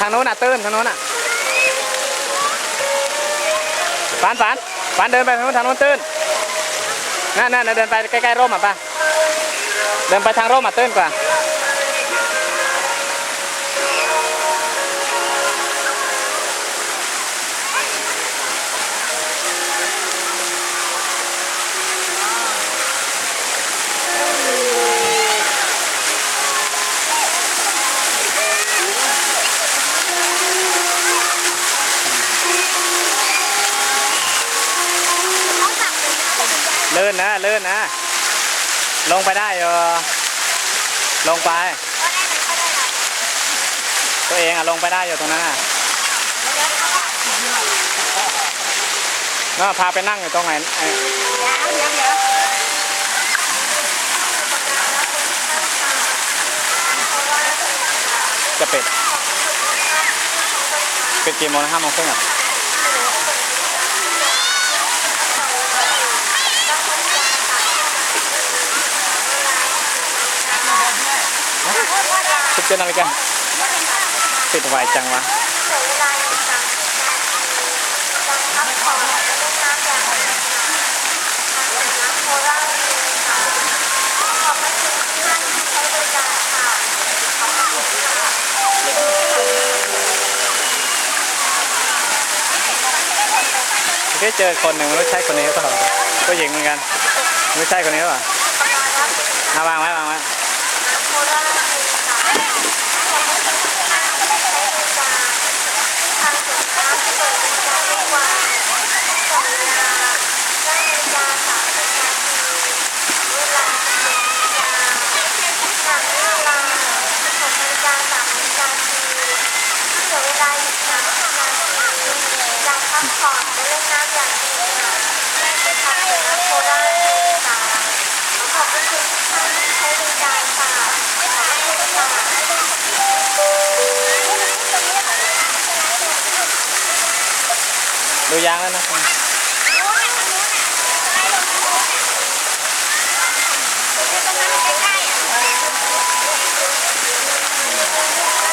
ทางโน้นอะตื้นทางโน้นอะฟานฟานฟานเดินไปทางโน้นทางโน้นตื้นนั่นนั่นเดินไปใกล้ๆร่มอะป่ะเดินไปทางร่มอะตื้นกว่า ลื่นนะเลื่นนะ ลงไปได้เหรอลงไป ตัวเองอะลงไปได้อยู่ตรงนั้นอะน่าพาไปนั่งอยู่ตรงไหนจะเป็ดเป็ดกี่โมงนะห้าโมงครึ่งอะ สิบเจ็ดนาฬิกาปิดไวจังวะ ได้เจอคนหนึ่งไม่รู้ใช่คนนี้หรือเปล่าผู้หญิงเหมือนกันไม่ใช่คนนี้หรือเปล่าอะวางไว้วางไว้ พักผ่อนได้เล่นน้ำอย่างเดียวได้ไปทานเนื้อโคด้าค่ะขอบคุณทุกท่านที่ใช้บริการค่ะไม่ขายไม่ขายดูยางแล้วนะครับใกล้ๆอะ